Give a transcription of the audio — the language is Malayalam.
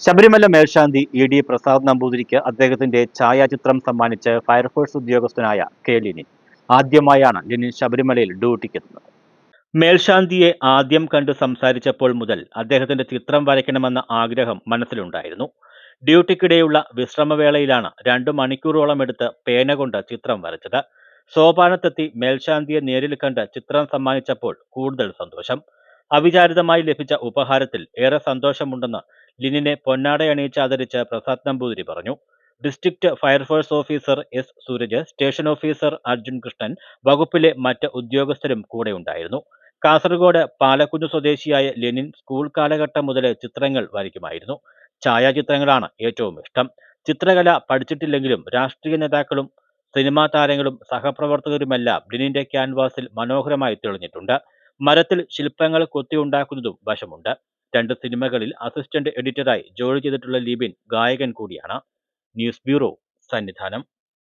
ശബരിമല മേൽശാന്തി ഇ ഡി പ്രസാദ് നമ്പൂതിരിക്ക് അദ്ദേഹത്തിന്റെ ഛായാചിത്രം സമ്മാനിച്ച് ഫയർഫോഴ്സ് ഉദ്യോഗസ്ഥനായ കെ ലിനിൻ. ആദ്യമായാണ് ലിനിൻ ശബരിമലയിൽ ഡ്യൂട്ടിക്കെത്തുന്നത്. മേൽശാന്തിയെ ആദ്യം കണ്ട് സംസാരിച്ചപ്പോൾ മുതൽ അദ്ദേഹത്തിന്റെ ചിത്രം വരയ്ക്കണമെന്ന ആഗ്രഹം മനസ്സിലുണ്ടായിരുന്നു. ഡ്യൂട്ടിക്കിടെയുള്ള വിശ്രമവേളയിലാണ് രണ്ടു മണിക്കൂറോളം എടുത്ത് പേന കൊണ്ട് ചിത്രം വരച്ചത്. സോപാനത്തെത്തി മേൽശാന്തിയെ നേരിൽ കണ്ട് ചിത്രം സമ്മാനിച്ചപ്പോൾ കൂടുതൽ സന്തോഷം. അവിചാരിതമായി ലഭിച്ച ഉപഹാരത്തിൽ ഏറെ സന്തോഷമുണ്ടെന്ന് ലിനിനെ പൊന്നാടയണിയിച്ച് ആദരിച്ച് പ്രസാദ് നമ്പൂതിരി പറഞ്ഞു. District fire force officer S Sooraj station officer Arjun Krishnan വകുപ്പിലെ മറ്റ് ഉദ്യോഗസ്ഥരും കൂടെ ഉണ്ടായിരുന്നു. കാസർഗോഡ് പാലക്കുഞ്ഞു സ്വദേശിയായ ലെനിൻ സ്കൂൾ കാലഘട്ടം മുതൽ ചിത്രങ്ങൾ വരയ്ക്കുമായിരുന്നു. ഛായാചിത്രങ്ങളാണ് ഏറ്റവും ഇഷ്ടം. ചിത്രകല പഠിച്ചിട്ടില്ലെങ്കിലും രാഷ്ട്രീയ നേതാക്കളും സിനിമാ താരങ്ങളും സഹപ്രവർത്തകരുമെല്ലാം ലെനിന്റെ ക്യാൻവാസിൽ മനോഹരമായി തെളിഞ്ഞിട്ടുണ്ട്. മരത്തിൽ ശില്പങ്ങൾ കൊത്തിയുണ്ടാക്കുന്നതും വശമുണ്ട്. രണ്ട് സിനിമകളിൽ അസിസ്റ്റന്റ് എഡിറ്ററായി ജോലി ചെയ്തിട്ടുള്ള ലിബിൻ ഗായകൻ കൂടിയാണ്. News bureau. സന്നിധാനം.